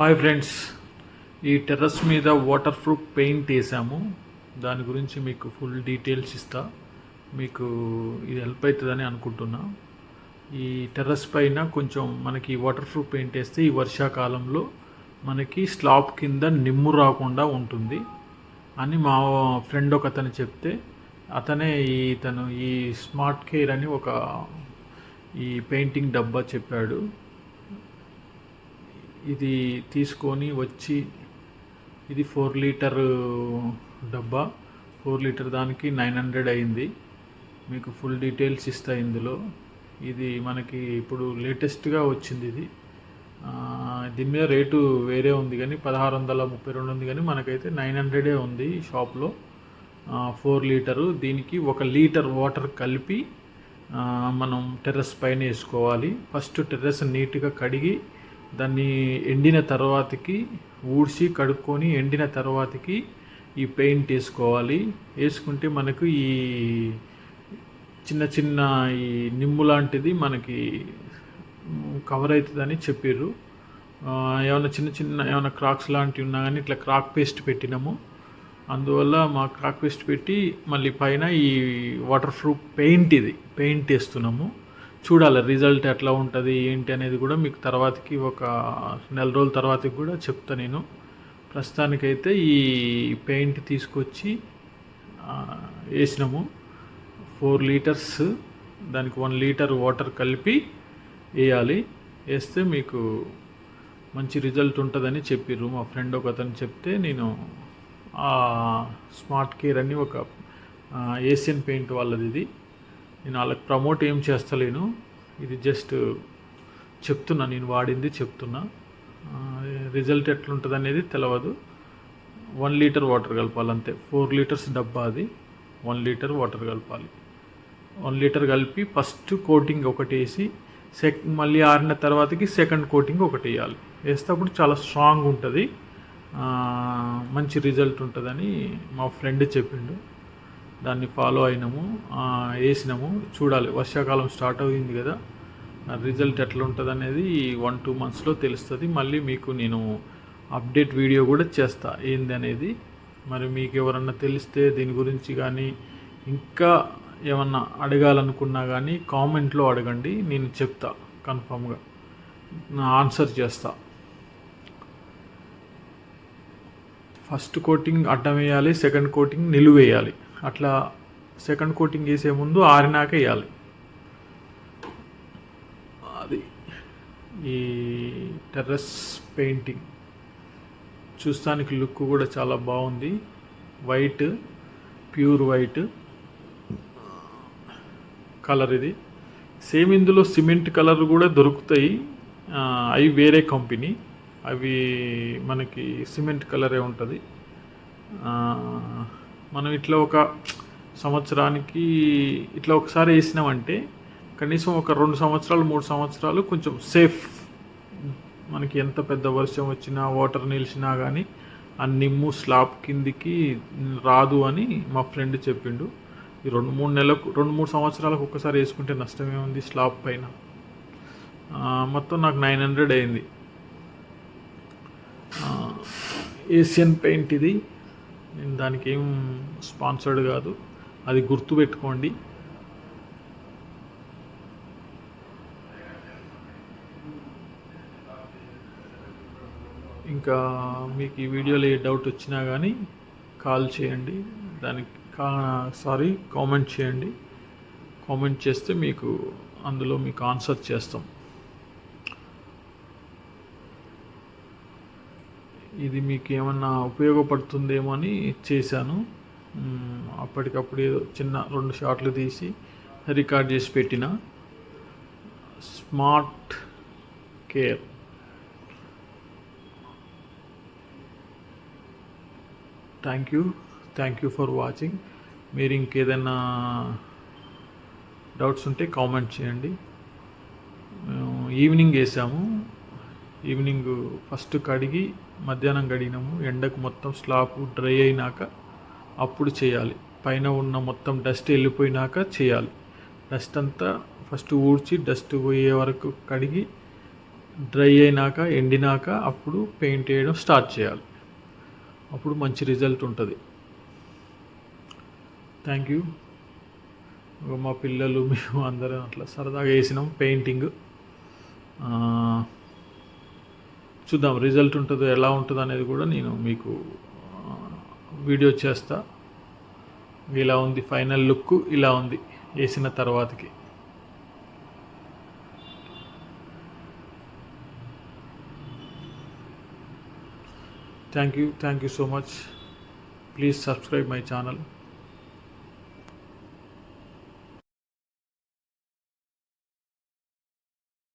Hi friends ఈ terrace మీద waterproof paint వేసాము. దాని గురించి మీకు ఫుల్ డీటెయిల్స్ ఇస్తా. మీకు ఇది హెల్ప్ అవుతుందని అనుకుంటున్నా. ఈ టెర్రస్ పైన కొంచెం మనకి వాటర్ ప్రూఫ్ పెయింట్ వేస్తే ఈ వర్షాకాలంలో మనకి స్లాబ్ కింద నిమ్ము రాకుండా ఉంటుంది అని మా ఫ్రెండ్ ఒక అతను చెప్తే అతనే ఈ తను ఈ స్మార్ట్ కేర్ అని ఒక ఈ పెయింటింగ్ డబ్బా చెప్పాడు. ఇది తీసుకొని వచ్చి ఇది ఫోర్ లీటర్ డబ్బా. ఫోర్ లీటర్ దానికి నైన్ హండ్రెడ్ అయింది. మీకు ఫుల్ డీటెయిల్స్ ఇస్తా ఇందులో. ఇది మనకి ఇప్పుడు లేటెస్ట్గా వచ్చింది ఇది. దీని మీద రేటు వేరే ఉంది కానీ పదహారు వందల ముప్పై రెండు ఉంది కానీ మనకైతే నైన్ హండ్రెడే ఉంది షాప్లో. Four litre. దీనికి ఒక లీటర్ వాటర్ కలిపి మనం టెర్రస్ పైన వేసుకోవాలి. ఫస్ట్ టెర్రస్ నీట్గా కడిగి దాన్ని ఎండిన తర్వాతకి ఊడ్చి కడుక్కొని ఎండిన తర్వాతకి ఈ పెయింట్ వేసుకోవాలి. వేసుకుంటే మనకు ఈ చిన్న చిన్న ఈ నిమ్ము లాంటిది మనకి కవర్ అవుతుందని చెప్పారు ఏమైనా చిన్న చిన్న ఏమైనా క్రాక్స్ లాంటివి ఉన్నా కానీ ఇట్లా క్రాక్ పేస్ట్ పెట్టినాము. అందువల్ల మా క్రాక్ పేస్ట్ పెట్టి మళ్ళీ పైన ఈ వాటర్ ప్రూఫ్ పెయింట్ ఇది పెయింట్ వేస్తున్నాము. చూడాలి రిజల్ట్ ఎట్లా ఉంటుంది ఏంటి అనేది కూడా మీకు తర్వాతకి ఒక నెల రోజుల తర్వాతకి కూడా చెప్తా నేను. ప్రస్తుతానికైతే ఈ పెయింట్ తీసుకొచ్చి వేసినాము. ఫోర్ లీటర్స్ దానికి వన్ లీటర్ వాటర్ కలిపి వేయాలి. వేస్తే మీకు మంచి రిజల్ట్ ఉంటుందని చెప్పిర్రు. మా ఫ్రెండ్ ఒక అతను చెప్తే నేను ఆ స్మార్ట్ కేర్ అని ఒక ఏషియన్ పెయింట్ వాళ్ళది ఇది. నేను వాళ్ళకి ప్రమోట్ ఏం చేస్తలేను. ఇది జస్ట్ చెప్తున్నా నేను వాడింది చెప్తున్నా. రిజల్ట్ ఎట్లుంటుంది అనేది తెలియదు వన్ లీటర్ వాటర్ కలపాలి అంతే ఫోర్ లీటర్స్ డబ్బా అది. వన్ లీటర్ వాటర్ కలపాలి. వన్ లీటర్ కలిపి ఫస్ట్ కోటింగ్ ఒకటి వేసి సెక్ మళ్ళీ ఆరిన తర్వాతకి సెకండ్ కోటింగ్ ఒకటి వేయాలి. వేస్తే అప్పుడు చాలా స్ట్రాంగ్ ఉంటుంది. మంచి రిజల్ట్ ఉంటుందని మా ఫ్రెండ్ చెప్పిండు. దాన్ని ఫాలో అయినాము వేసినాము. చూడాలి వర్షాకాలం స్టార్ట్ అయింది కదా. రిజల్ట్ ఎట్లా ఉంటుంది అనేది వన్ టూ మంత్స్లో తెలుస్తుంది. మళ్ళీ మీకు నేను అప్డేట్ వీడియో కూడా చేస్తా. ఏంది అనేది? మరి మీకు ఎవరన్నా తెలిస్తే దీని గురించి కానీ ఇంకా ఏమన్నా అడగాలనుకున్నా కానీ కామెంట్లో అడగండి. నేను చెప్తా కన్ఫామ్గా నా ఆన్సర్ చేస్తా. ఫస్ట్ కోటింగ్ అడ్డం వేయాలి సెకండ్ కోటింగ్ నిలువేయాలి. అట్లా సెకండ్ కోటింగ్ వేసే ముందు ఆరినాక వేయాలి. అది ఈ టెర్రస్ పెయింటింగ్. చూస్తానికి లుక్ కూడా చాలా బాగుంది. White pure white. కలర్ ఇది. సేమ్ ఇందులో సిమెంట్ కలర్ కూడా దొరుకుతాయి. అవి వేరే కంపెనీ. అవి మనకి సిమెంట్ కలరే ఉంటుంది. మనం ఇట్లా ఒక సంవత్సరానికి ఇట్లా ఒకసారి వేసినామంటే కనీసం ఒక రెండు సంవత్సరాలు మూడు సంవత్సరాలు కొంచెం సేఫ్. మనకి ఎంత పెద్ద వర్షం వచ్చినా వాటర్ నిలిచినా కానీ ఆ నిమ్ము స్లాబ్ కిందికి రాదు అని మా ఫ్రెండ్ చెప్పిండు. ఈ రెండు మూడు నెలలకు రెండు మూడు సంవత్సరాలకు ఒక్కసారి వేసుకుంటే నష్టమే ఉంది స్లాబ్ పైన? మొత్తం నాకు నైన్ హండ్రెడ్ అయింది. ఏషియన్ పెయింట్ ఇది. నేను దానికి ఏం స్పాన్సర్డ్ కాదు. అది గుర్తుపెట్టుకోండి. ఇంకా మీకు ఈ వీడియోలో ఏ డౌట్ వచ్చినా కానీ కాల్ చేయండి. దానికి కా సారీ కామెంట్ చేయండి. కామెంట్ చేస్తే మీకు అందులో మీకు ఆన్సర్ చేస్తాం. ఇది మీకు ఏమన్నా ఉపయోగపడుతుందేమో అని చేశాను. అప్పటికప్పుడు ఏదో చిన్న రెండు షాట్లు తీసి రికార్డ్ చేసి పెట్టిన. Smart care. Thank you thank you for watching. మీరు ఇంకేదైనా డౌట్స్ ఉంటే కామెంట్ చేయండి. మేము ఈవినింగ్ వేసాము. ఈవినింగ్ ఫస్ట్ కడిగి మధ్యాహ్నం కడిగినాము ఎండకు మొత్తం స్లాబ్ డ్రై అయినాక అప్పుడు చేయాలి. పైన ఉన్న మొత్తం డస్ట్ వెళ్ళిపోయినాక చేయాలి. డస్ట్ అంతా ఫస్ట్ ఊడ్చి డస్ట్ పోయే వరకు కడిగి డ్రై అయినాక ఎండినాక అప్పుడు పెయింట్ వేయడం స్టార్ట్ చేయాలి. అప్పుడు మంచి రిజల్ట్ ఉంటుంది. Thank you. మా పిల్లలు మేము అందరం అట్లా సరదాగా వేసినాం పెయింటింగ్. చూద్దాం రిజల్ట్ ఉంటుందో ఎలా ఉంటుందో అనేది కూడా నేను మీకు వీడియో చేస్తా. ఇలా ఉంది ఫైనల్ లుక్ ఇలా ఉంది వేసిన తర్వాతకి. Thank you thank you so much please subscribe my channel